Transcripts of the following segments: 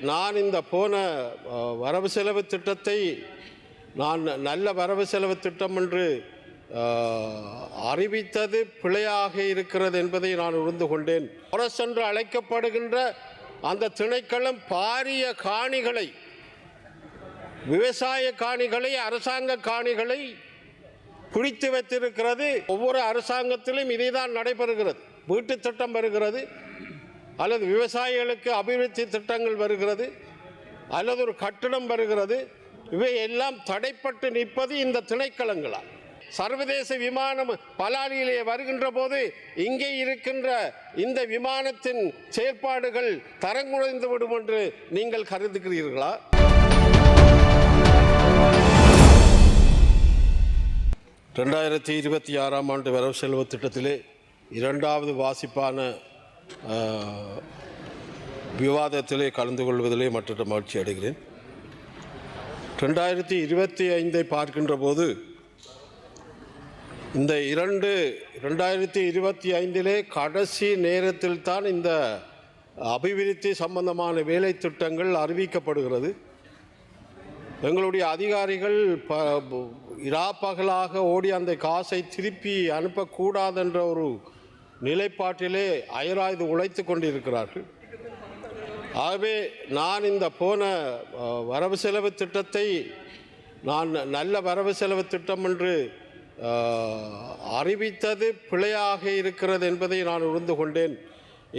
நான் இந்த போன வரவு செலவு திட்டத்தை நான் நல்ல வரவு செலவு திட்டம் என்று அறிவித்தது பிழையாக இருக்கிறது என்பதை நான் உணர்ந்து கொண்டேன். அரசு என்று அழைக்கப்படுகின்ற அந்த திணைக்களம் பாரிய காணிகளை விவசாய காணிகளை அரசாங்க காணிகளை பிடித்து வைத்திருக்கிறது. ஒவ்வொரு அரசாங்கத்திலும் இதைதான் நடைபெறுகிறது. வீட்டு திட்டம் வருகிறது. அல்லது விவசாயிகளுக்கு அபிவிருத்தி திட்டங்கள் வருகிறது அல்லது ஒரு கட்டிடம் வருகிறது இவை எல்லாம் தடைப்பட்டு நிற்பது இந்த திணைக்களங்களால். சர்வதேச விமானம் பலாலியிலே வருகின்ற போது இங்கே இருக்கின்ற இந்த விமானத்தின் செயற்பாடுகள் தரங்குறைந்து விடும் என்று நீங்கள் கருதுகிறீர்களா? ரெண்டாயிரத்தி இருபத்தி ஆறாம் ஆண்டு வரவு செலவு திட்டத்திலே இரண்டாவது வாசிப்பான விவாதத்திலே கலந்து கொள்வதிலே மற்ற மகிழ்ச்சி அடைகிறேன். ரெண்டாயிரத்தி இருபத்தி ஐந்தை பார்க்கின்ற போது இந்த இரண்டு ரெண்டாயிரத்தி இருபத்தி ஐந்திலே கடைசி நேரத்தில் தான் இந்த அபிவிருத்தி சம்பந்தமான வேலை திட்டங்கள் அறிவிக்கப்படுகிறது. எங்களுடைய அதிகாரிகள் ப இராப்பகலாக ஓடி அந்த காசை திருப்பி அனுப்பக்கூடாதென்ற ஒரு நிலைப்பாட்டிலே அயராய்து உழைத்து கொண்டிருக்கிறார்கள். ஆகவே நான் இந்த போன வரவு செலவு திட்டத்தை நான் நல்ல வரவு செலவு திட்டம் என்று அறிவித்தது பிழையாக இருக்கிறது என்பதை நான் உணர்ந்து கொண்டேன்.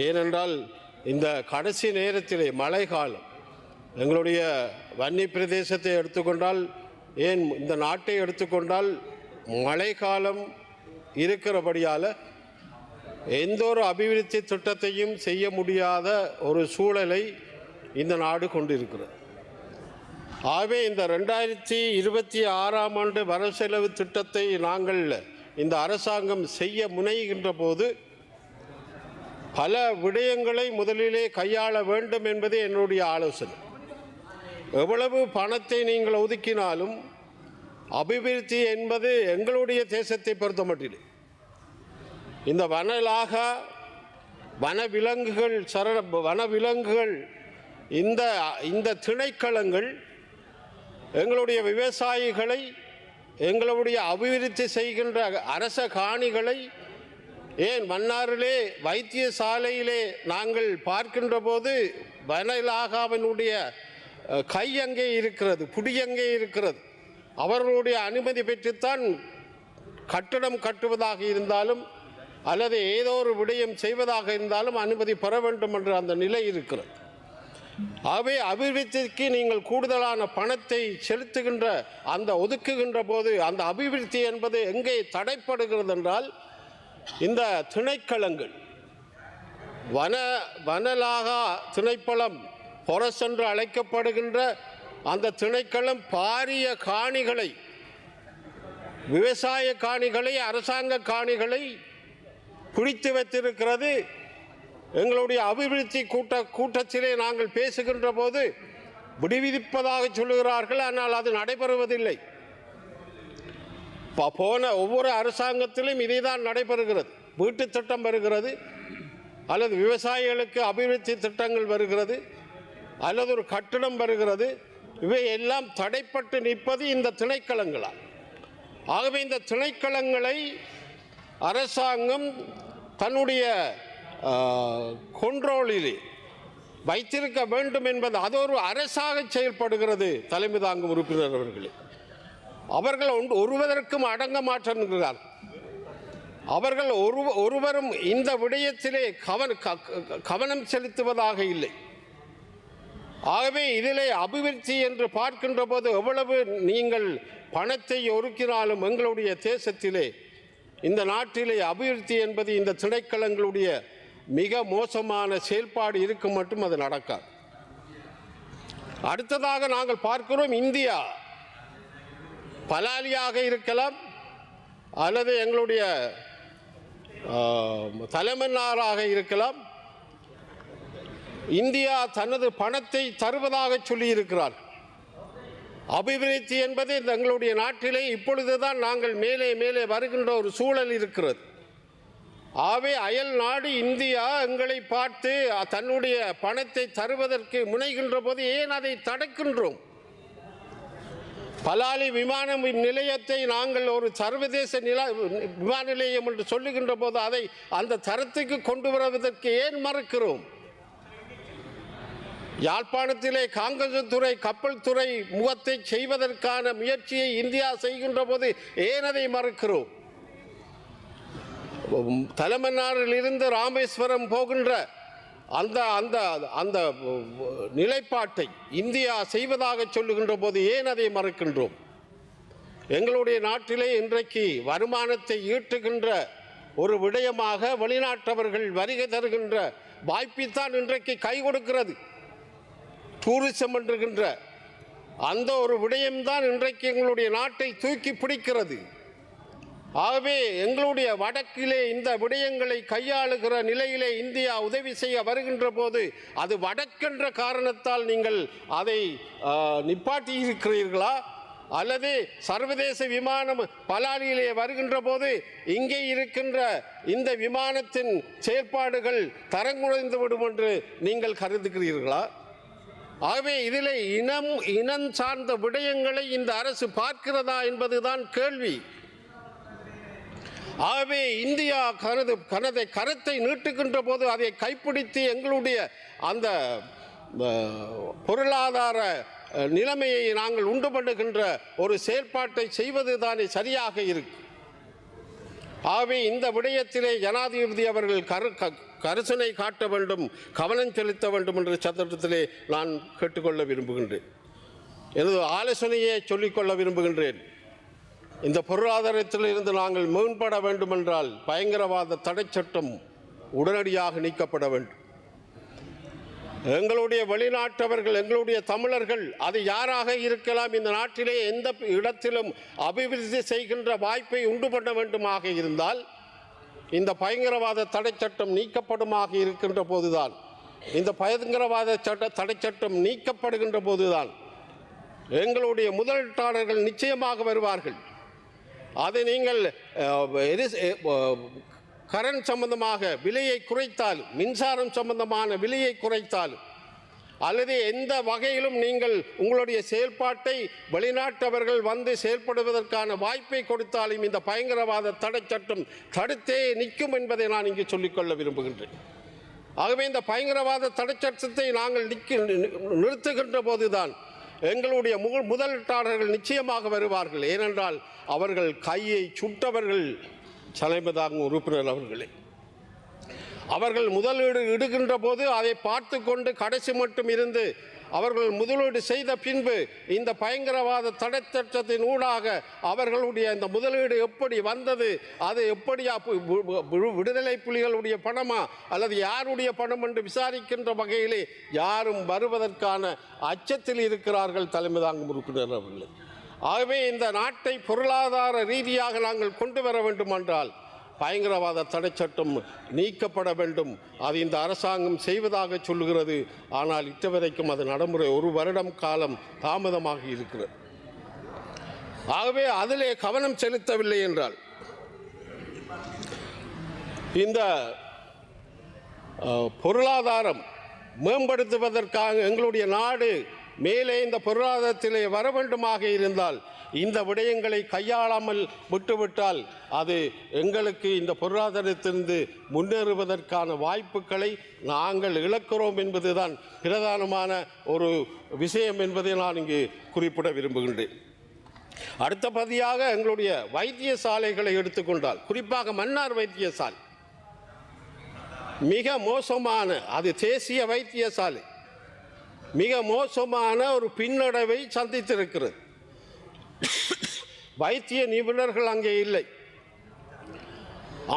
ஏனென்றால் இந்த கடைசி நேரத்திலே மழை காலம் எங்களுடைய வன்னி பிரதேசத்தை எடுத்துக்கொண்டால் ஏன் இந்த நாட்டை எடுத்துக்கொண்டால் மழை காலம் இருக்கிறபடியால் எந்த ஒரு அபிவிருத்தி திட்டத்தையும் செய்ய முடியாத ஒரு சூழலை இந்த நாடு கொண்டிருக்கிறது. ஆகவே இந்த ரெண்டாயிரத்தி இருபத்தி ஆறாம் ஆண்டு வரவு செலவு திட்டத்தை நாங்கள் இந்த அரசாங்கம் செய்ய முனைகின்ற போது பல விடயங்களை முதலிலே கையாள வேண்டும் என்பதே என்னுடைய ஆலோசனை. எவ்வளவு பணத்தை நீங்கள் ஒதுக்கினாலும் அபிவிருத்தி என்பது எங்களுடைய தேசத்தை பொறுத்த மட்டிலே இந்த வனலாக வனவிலங்குகள் சரண வனவிலங்குகள் இந்த இந்த திணைக்களங்கள் எங்களுடைய விவசாயிகளை எங்களுடைய அபிவிருத்தி செய்கின்ற அரச காணிகளை ஏன் மன்னாரிலே வைத்தியசாலையிலே நாங்கள் பார்க்கின்ற போது வனலாகாவினுடைய அஹ், கை அங்கே இருக்கிறது புடி அங்கே இருக்கிறது. அவர்களுடைய அனுமதி பெற்றுத்தான் கட்டடம் கட்டுவதாக இருந்தாலும் அல்லது ஏதோ ஒரு விடயம் செய்வதாக இருந்தாலும் அனுமதி பெற வேண்டும் என்ற அந்த நிலை இருக்கிறது. அவை அபிவிருத்திக்கு நீங்கள் கூடுதலான பணத்தை செலுத்துகின்ற அந்த ஒதுக்குகின்ற போது அந்த அபிவிருத்தி என்பது எங்கே தடைப்படுகிறது என்றால் இந்த திணைக்களங்கள். வன வனலாகா திணைப்பளம் பொரஸ் என்று அழைக்கப்படுகின்ற அந்த திணைக்களம் பாரிய காணிகளை விவசாய காணிகளை அரசாங்க காணிகளை பிடித்து வைத்திருக்கிறது. எங்களுடைய அபிவிருத்தி கூட்ட கூட்டத்திலே நாங்கள் பேசுகின்ற போது விடுவிப்பதாக சொல்லுகிறார்கள். ஆனால் அது நடைபெறுவதில்லை. ப- போன ஒவ்வொரு அரசாங்கத்திலும் இதை தான் நடைபெறுகிறது. வீட்டு திட்டம் வருகிறது. அல்லது விவசாயிகளுக்கு அபிவிருத்தி திட்டங்கள் வருகிறது. அல்லது ஒரு கட்டிடம் வருகிறது. இவை எல்லாம் தடைப்பட்டு நிற்பது இந்த திணைக்களங்களால். ஆகவே இந்த திணைக்களங்களை அரசாங்கம் தன்னுடைய கொண்ட்ரோலிலே வைத்திருக்க வேண்டும் என்பது அது ஒரு அரசாக செயல்படுகிறது தலைமை தாங்கும் உறுப்பினர் அவர்களே. அவர்கள் ஒன்று- ஒருவதற்கும் அடங்க மாற்றார் அவர்கள் ஒரு ஒருவரும் இந்த விடயத்திலே கவன க- கவனம் செலுத்துவதாக இல்லை. ஆகவே இதிலே அபிவிருத்தி என்று பார்க்கின்ற போது எவ்வளவு நீங்கள் பணத்தை ஒருக்கினாலும் எங்களுடைய தேசத்திலே இந்த நாட்டிலே அபிவிருத்தி என்பது இந்த திணைக்களங்களுடைய மிக மோசமான செயல்பாடு இருக்கும் மட்டும் அது நடக்காது. அடுத்ததாக நாங்கள் பார்க்கிறோம் இந்தியா. பலாலியாக இருக்கலாம் அல்லது எங்களுடைய தலைமன்னாராக இருக்கலாம். இந்தியா தனது பணத்தை தருவதாக சொல்லியிருக்கிறார் அபிவிருத்தி என்பது தங்களுடைய நாட்டிலே இப்பொழுதுதான் நாங்கள் மேலே மேலே வருகின்ற ஒரு சூழல் இருக்கிறது. ஆகவே அயல் நாடு இந்தியா எங்களை பார்த்து தன்னுடைய பணத்தை தருவதற்கு முனைகின்ற போது ஏன் அதை தடுக்கின்றோம்? பலாலி விமான நிலையத்தை நாங்கள் ஒரு சர்வதேச நில விமான நிலையம் என்று சொல்லுகின்ற போது அதை அந்த தரத்துக்கு கொண்டு வருவதற்கு ஏன் மறுக்கிறோம்? யாழ்ப்பாணத்திலே காங்கசத்துறை கப்பல் துறை முகத்தை செய்வதற்கான முயற்சியை இந்தியா செய்கின்ற போது ஏன் அதை மறுக்கிறோம்? தலைமன்னாரில் இருந்து ராமேஸ்வரம் போகின்ற அந்த அந்த அந்த நிலைப்பாட்டை இந்தியா செய்வதாக சொல்லுகின்ற போது ஏன் அதை மறுக்கின்றோம்? எங்களுடைய நாட்டிலே இன்றைக்கு வருமானத்தை ஈட்டுகின்ற ஒரு விடயமாக வெளிநாட்டவர்கள் வருகை தருகின்ற வாய்ப்பைத்தான் இன்றைக்கு கை கொடுக்கிறது. டூரிசம் என்றுகின்ற அந்த ஒரு விடயம்தான் இன்றைக்கு எங்களுடைய நாட்டை தூக்கி பிடிக்கிறது. ஆகவே எங்களுடைய வடக்கிலே இந்த விடயங்களை கையாளுகிற நிலையிலே இந்தியா உதவி செய்ய வருகின்ற போது அது வடக்கென்ற காரணத்தால் நீங்கள் அதை நிப்பாட்டியிருக்கிறீர்களா? நிப்பாட்டி இருக்கிறீர்களா அல்லது சர்வதேச விமானம் பலாலியிலே வருகின்ற போது இங்கே இருக்கின்ற இந்த விமானத்தின் செயற்பாடுகள் தரங்குறைந்து விடும் என்று நீங்கள் கருதுகிறீர்களா? ஆகவே இதில் இனம் இனம் சார்ந்த விடயங்களை இந்த அரசு பார்க்கிறதா என்பதுதான் கேள்வி. ஆகவே இந்தியா கனது கனதை கரத்தை நீட்டுகின்ற போது அதை கைப்பிடித்து எங்களுடைய அந்த பொருளாதார நிலைமையை நாங்கள் உண்டு பண்ணுகின்ற ஒரு செயற்பாட்டை செய்வது தானே சரியாக இருக்கு. ஆகவே இந்த விடயத்திலே ஜனாதிபதி அவர்கள் கரு க- கரிசனை காட்ட வேண்டும் கவனம் செலுத்த வேண்டும் என்ற சந்தர்ப்பத்திலே நான் கேட்டுக்கொள்ள விரும்புகின்றேன். எனது ஆலோசனையை சொல்லிக்கொள்ள விரும்புகின்றேன். இந்த பொருளாதாரத்தில் இருந்து நாங்கள் மேம்பட வேண்டுமென்றால் பயங்கரவாத தடை சட்டம் உடனடியாக நீக்கப்பட வேண்டும். எங்களுடைய வெளிநாட்டவர்கள் எங்களுடைய தமிழர்கள் அது யாராக இருக்கலாம் இந்த நாட்டிலே எந்த இடத்திலும் அபிவிருத்தி செய்கின்ற வாய்ப்பை உண்டு பண்ண வேண்டுமாக இருந்தால் இந்த பயங்கரவாத தடை சட்டம் நீக்கப்படுமாக இருக்கின்ற போதுதான் இந்த பயங்கரவாத சட்ட தடை சட்டம் நீக்கப்படுகின்ற போதுதான் எங்களுடைய முதலீட்டாளர்கள் நிச்சயமாக வருவார்கள். அதை நீங்கள் கரண்ட் சம்பந்தமாக விலையை குறைத்தால் மின்சாரம் சம்பந்தமான விலையை குறைத்தால் அல்லது எந்த வகையிலும் நீங்கள் உங்களுடைய செயல்பாட்டை வெளிநாட்டவர்கள் வந்து செயல்படுவதற்கான வாய்ப்பை கொடுத்தாலும் இந்த பயங்கரவாத தடை சட்டம் தடுத்தே நிற்கும் என்பதை நான் இங்கு சொல்லிக்கொள்ள விரும்புகின்றேன். ஆகவே இந்த பயங்கரவாத தடை சட்டத்தை நாங்கள் நிற்க நிறுத்துகின்ற போதுதான் எங்களுடைய மு முதலீட்டாளர்கள் நிச்சயமாக வருவார்கள். ஏனென்றால் அவர்கள் கையை சுட்டவர்கள் தலைமைதாங்கும் உறுப்பினர் அவர்களே. அவர்கள் முதலீடு இடுகின்ற போது அதை பார்த்து கொண்டு கடைசி மட்டும் இருந்து அவர்கள் முதலீடு செய்த பின்பு இந்த பயங்கரவாத தடை சட்டத்தின் ஊடாக அவர்களுடைய இந்த முதலீடு எப்படி வந்தது அது எப்படியா விடுதலை புலிகளுடைய பணமா அல்லது யாருடைய பணம் என்று விசாரிக்கின்ற வகையிலே யாரும் வருவதற்கான அச்சத்தில் இருக்கிறார்கள் தலைமை தாங்கும் உறுப்பினர் அவர்கள். ஆகவே இந்த நாட்டை பொருளாதார ரீதியாக நாங்கள் கொண்டு வர வேண்டுமென்றால் பயங்கரவாத தடை சட்டம் நீக்கப்பட வேண்டும். அது இந்த அரசாங்கம் செய்வதாக சொல்லுகிறது. ஆனால் இட்டவரைக்கும் அது நடைமுறை ஒரு வருடம் காலம் தாமதமாக இருக்கிறது. ஆகவே அதிலே கவனம் செலுத்தவில்லை என்றால் இந்த பொருளாதாரம் மேம்படுத்துவதற்காக எங்களுடைய நாடு மேலே இந்த பொருளாதாரத்திலே வர வேண்டுமாக இருந்தால் இந்த விடயங்களை கையாளாமல் விட்டுவிட்டால் அது எங்களுக்கு இந்த பொருளாதாரத்திலிருந்து முன்னேறுவதற்கான வாய்ப்புகளை நாங்கள் இழக்கிறோம் என்பதுதான் பிரதானமான ஒரு விஷயம் என்பதை நான் இங்கு குறிப்பிட விரும்புகின்றேன். அடுத்தபடியாக எங்களுடைய வைத்தியசாலைகளை எடுத்துக்கொண்டால் குறிப்பாக மன்னார் வைத்தியசாலை. மிக மோசமான அது தேசிய வைத்தியசாலை. மிக மோசமான ஒரு பின்னடைவை சந்தித்திருக்கிறது. வைத்திய நிபுணர்கள் அங்கே இல்லை.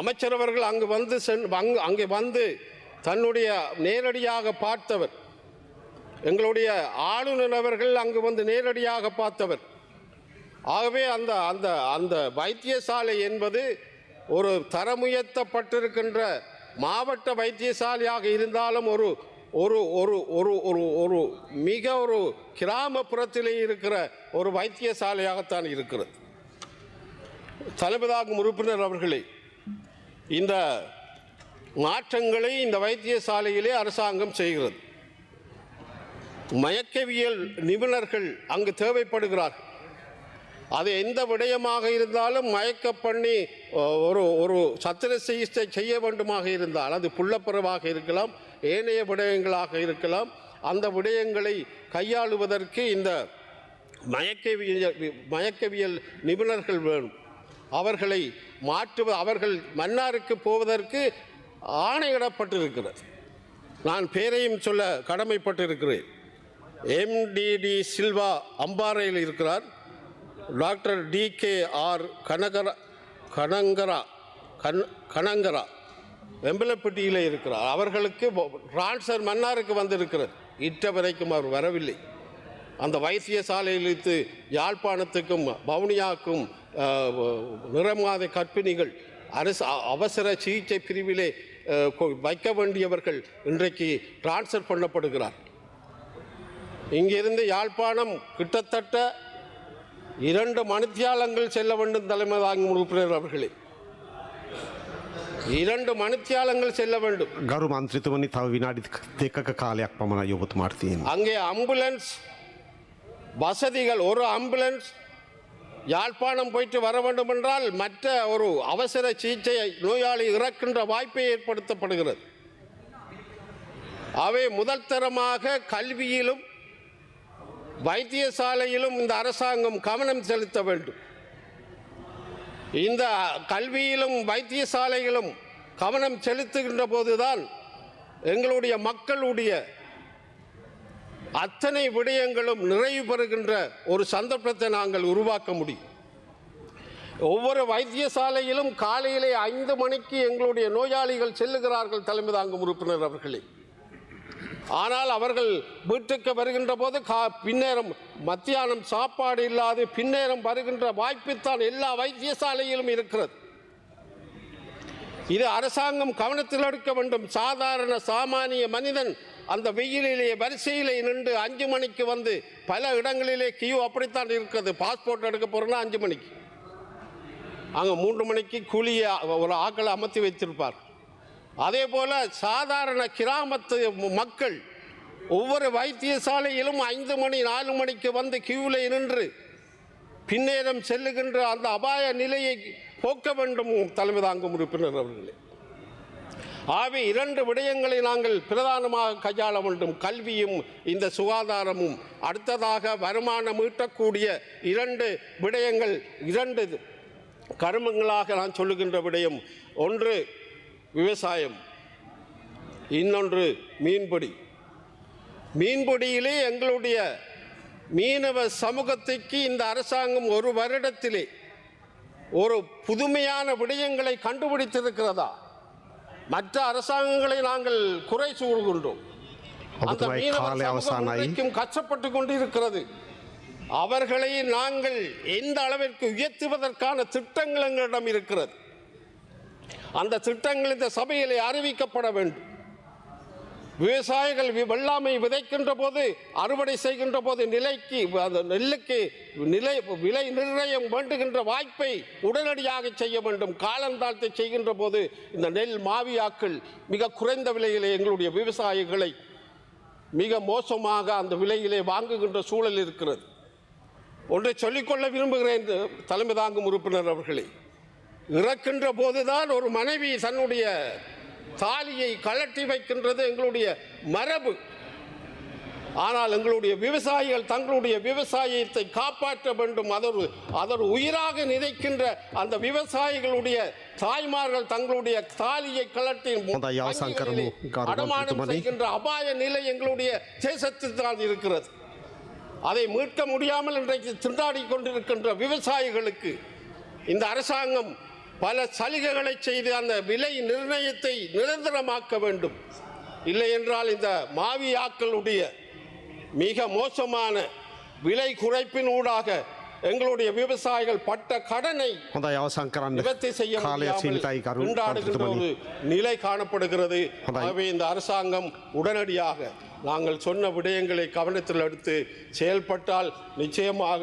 அமைச்சர் அவர்கள் அங்கு வந்து சென் அங்கு அங்கே வந்து தன்னுடைய நேரடியாக பார்த்தவர். எங்களுடைய ஆளுநர் அவர்கள் அங்கு வந்து நேரடியாக பார்த்தவர். ஆகவே அந்த அந்த அந்த வைத்தியசாலை என்பது ஒரு தரமுயர்த்தப்பட்டிருக்கின்ற மாவட்ட வைத்தியசாலையாக இருந்தாலும் ஒரு ஒரு ஒரு ஒரு ஒரு ஒரு மிக ஒரு கிராமப்புறத்திலே இருக்கிற ஒரு வைத்தியசாலையாகத்தான் இருக்கிறது. தலைமைதாகும் உறுப்பினர் அவர்களே இந்த மாற்றங்களை இந்த வைத்தியசாலையிலே அரசாங்கம் செய்கிறது. மயக்கவியல் நிபுணர்கள் அங்கு தேவைப்படுகிறார்கள். அது எந்த விடயமாக இருந்தாலும் மயக்க பண்ணி ஒரு ஒரு சத்திர சிகிச்சை செய்ய வேண்டுமாக இருந்தால் அது புள்ளப்புறவாக இருக்கலாம் ஏனைய விடயங்களாக இருக்கலாம். அந்த விடயங்களை கையாளுவதற்கு இந்த மயக்கவியல் மயக்கவியல் நிபுணர்கள் வேணும். அவர்களை மாற்றுவ அவர்கள் மன்னாருக்கு போவதற்கு ஆணையிடப்பட்டிருக்கிறது. நான் பேரையும் சொல்ல கடமைப்பட்டிருக்கிறேன். எம்டிடி சில்வா அம்பாறையில் இருக்கிறார். டாக்டர் டி கே ஆர் கனகரா கனங்கரா கன் கனங்கரா. வெம்பலப்பட்டியில் இருக்கிறார். அவர்களுக்கு டிரான்ஸ்ஃபர் மன்னாருக்கு வந்திருக்கிறது இட்ட வரைக்கும் அவர் வரவில்லை. அந்த வைத்திய வைத்தியசாலையிலிருந்து யாழ்ப்பாணத்துக்கும் வவுனியாவுக்கும் நிறமாத கற்பிணிகள் அரசு அவசர சிகிச்சை பிரிவிலே கொ- வைக்க வேண்டியவர்கள் இன்றைக்கு டிரான்ஸ்ஃபர் பண்ணப்படுகிறார் இங்கிருந்து யாழ்ப்பாணம் கிட்டத்தட்ட இரண்டு மணித்தியாலங்கள் செல்ல வேண்டும் தலைமை தாங்கும் உறுப்பினர் அவர்களே. இரண்டு மணித்தியாலங்கள் செல்ல வேண்டும் ගරු මන්ත්‍රතුමනි තව විනාඩි දෙකක කාලයක් පමණ යොබතුමාට තියෙන. அங்கே ஆம்புலன்ஸ் வசதிகள் ஒரு ஆம்புலன்ஸ் யாழ்ப்பாணம் போயிட்டு வர வேண்டும் என்றால் மற்ற ஒரு அவசர சிகிச்சையை நோயாளி இறக்கின்ற வாய்ப்பை ஏற்படுத்தப்படுகிறது அவை முதல் தரமாக கல்வியிலும் வைத்தியசாலையிலும் இந்த அரசாங்கம் கவனம் செலுத்த வேண்டும் இந்த கல்வியிலும் வைத்தியசாலைகளும் கவனம் செலுத்துகின்ற போதுதான் எங்களுடைய மக்களுடைய அத்தனை விடயங்களும் நிறைவு பெறுகின்ற ஒரு சந்தர்ப்பத்தை நாங்கள் உருவாக்க முடியும். ஒவ்வொரு வைத்தியசாலையிலும் காலையிலே ஐந்து மணிக்கு எங்களுடைய நோயாளிகள் செல்லுகிறார்கள் தலைமை தாங்கும் உறுப்பினர் அவர்களே. ஆனால் அவர்கள் வீட்டுக்கு வருகின்ற போது கா பின்னேரம் மத்தியானம் சாப்பாடு இல்லாது பின்னேரம் வருகின்ற வாய்ப்புத்தான் எல்லா வைத்தியசாலையிலும் இருக்கிறது. இது அரசாங்கம் கவனத்தில் எடுக்க வேண்டும். சாதாரண சாமானிய மனிதன் அந்த வெயிலிலே வரிசையிலே நின்று அஞ்சு மணிக்கு வந்து பல இடங்களிலே கியூ அப்படித்தான் இருக்கிறது. பாஸ்போர்ட் எடுக்க போகிறோன்னா அஞ்சு மணிக்கு. அங்கே மூன்று மணிக்கு கூலியை ஒரு ஆக்களை அமர்த்தி வைத்திருப்பார். அதே போல சாதாரண கிராமத்து மக்கள் ஒவ்வொரு வைத்தியசாலையிலும் ஐந்து மணி நாலு மணிக்கு வந்து கியூவில் நின்று பின்னேரம் செல்லுகின்ற அந்த அபாய நிலையை போக்க வேண்டும் தலைமை தாங்கும் உறுப்பினர் அவர்களே. ஆகவே இரண்டு விடயங்களை நாங்கள் பிரதானமாக கையாள வேண்டும். கல்வியும் இந்த சுகாதாரமும். அடுத்ததாக வருமானம் ஈட்டக்கூடிய இரண்டு விடயங்கள் இரண்டு கருமங்களாக நான் சொல்லுகின்ற விடயம். ஒன்று விவசாயம். இன்னொன்று மீன்பொடி. மீன்பொடியிலே எங்களுடைய மீனவ சமூகத்திற்கு இந்த அரசாங்கம் ஒரு வருடத்திலே ஒரு புதுமையான விடயங்களை கண்டுபிடித்திருக்கிறதா? மற்ற அரசாங்கங்களை நாங்கள் குறை சூழ்கின்றோம் அந்த மீனவர் கஷ்டப்பட்டு கொண்டு இருக்கிறது அவர்களை நாங்கள் எந்த அளவிற்கு உயர்த்துவதற்கான திட்டங்கள் எங்களிடம் இருக்கிறது? அந்த திட்டங்கள் இந்த சபையில் அறிவிக்கப்பட வேண்டும். விவசாயிகள் வெள்ளாமை விதைக்கின்ற போது அறுவடை செய்கின்ற போது நிலைக்கு அந்த நெல்லுக்கு நிலை விலை நிர்ணயம் வேண்டுகின்ற வாய்ப்பை உடனடியாக செய்ய வேண்டும். காலந்தாழ்த்தை செய்கின்ற போது இந்த நெல் மாவியாக்கள் மிக குறைந்த விலையிலே எங்களுடைய விவசாயிகளை மிக மோசமாக அந்த விலையிலே வாங்குகின்ற சூழல் இருக்கிறது. ஒன்றை சொல்லிக்கொள்ள விரும்புகிறேன் தலைமை தாங்கும் உறுப்பினர் அவர்களே. இறக்கின்ற போதுதான் ஒரு மனைவி தன்னுடைய தாலியை கலட்டி வைக்கின்றது எங்களுடைய மரபு. ஆனால் எங்களுடைய விவசாயிகள் தங்களுடைய விவசாயத்தை காப்பாற்ற வேண்டும். அதொரு அதொரு உயிராக நினைக்கின்ற அந்த விவசாயிகளுடைய தாய்மார்கள் தங்களுடைய தாலியை கலட்டி அடமானம் செய்கின்ற அபாய நிலை எங்களுடைய தேசத்தில் இருக்கிறது. அதை மீட்க முடியாமல் இன்றைக்கு திண்டாடி கொண்டிருக்கின்ற விவசாயிகளுக்கு இந்த அரசாங்கம் பல சலுகைகளை செய்து அந்த விலை நிர்ணயத்தை நிரந்தரமாக்க வேண்டும். இல்லை என்றால் இந்த மாவியாக்களுடைய மிக மோசமான விலை குறைப்பின் ஊடாக எங்களுடைய விவசாயிகள் பட்ட கடனை நிவர்த்தி செய்ய உண்டாடுகின்ற ஒரு நிலை காணப்படுகிறது. ஆகவே இந்த அரசாங்கம் உடனடியாக நாங்கள் சொன்ன விடயங்களை கவனத்தில் எடுத்து செயல்பட்டால் நிச்சயமாக